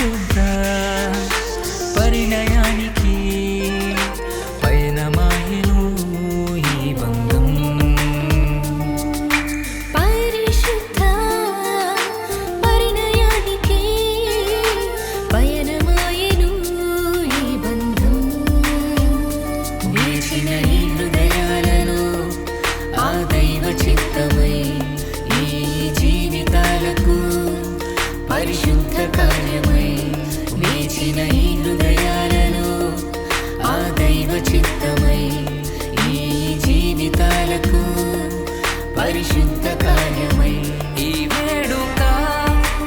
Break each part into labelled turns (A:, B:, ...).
A: you. పరిశుద్ధ కార్యమై
B: ఈ వేడుక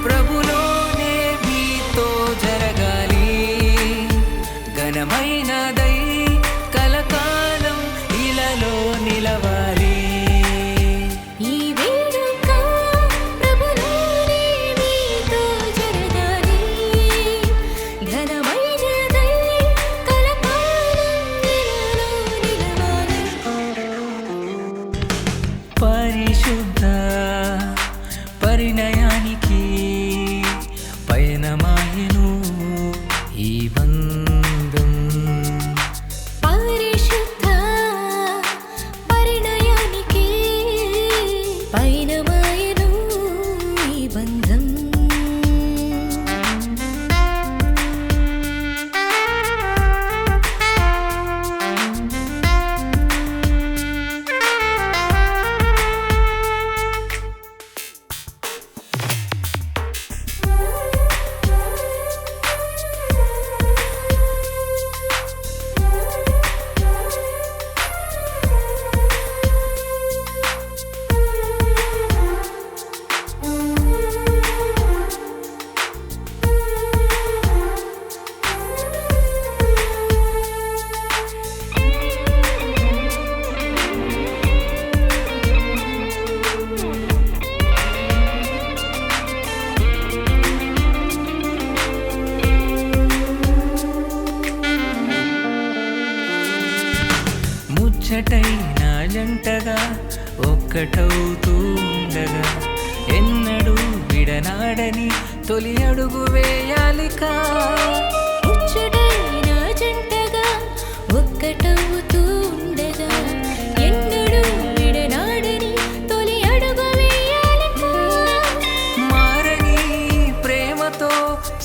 B: ప్రభులోనే మీతో జరగాలి. ఘనమైనదై కలకాలం ఇలలో
C: నిలవ
B: ముచ్చటైన జంటగా ఒక్కటవుతూ ఉండగా ఎన్నడూ విడనాడని తొలి అడుగు వేయాలికా?
C: జంటగా ఒక్కటవుతూ ఉండగా ఎన్నడూ విడనాడని తొలి అడుగు
B: మారని ప్రేమతో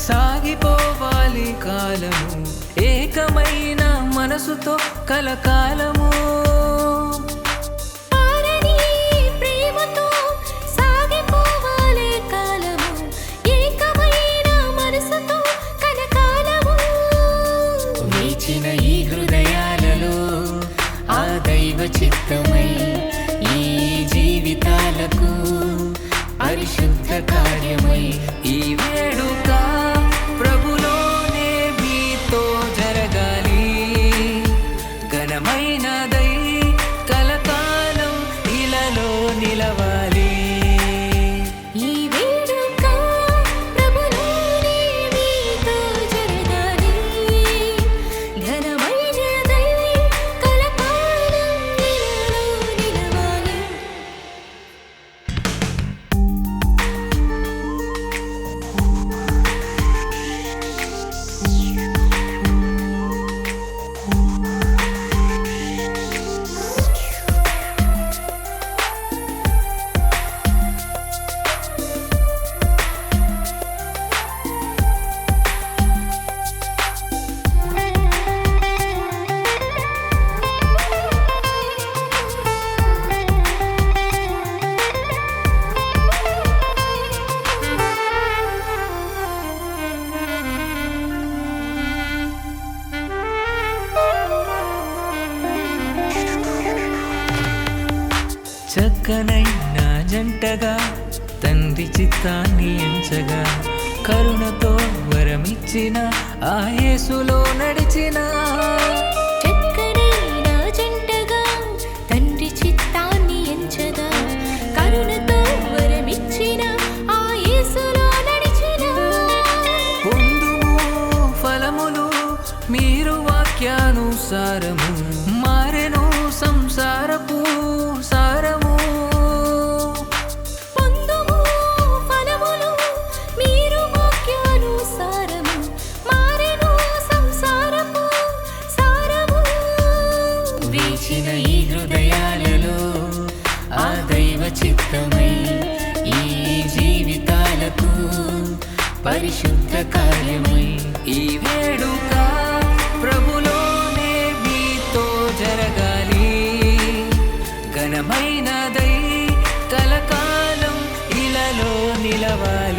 B: సాగిపోవాలి కాలము ఏకమైన మనసుతో కలకాలము.
A: జీవితాలకు పరిశుద్ధ కార్యమై
B: ఈ వేడుక
C: నడిచిన.
B: చక్కనైన జంటగా తండ్రి చిత్తాన్ని ఎంచగా కరుణతో వరమిచ్చిన ఆ యేసులో నడిచిన.
C: మీరు వాక్యానుసారము. పరిశుద్ధ కార్యమై ఈ వేడుక ప్రభులోనే
B: మీతో జరగాలి. ఘనమైనదై కలకాలం ఇలలో నిలవాలి.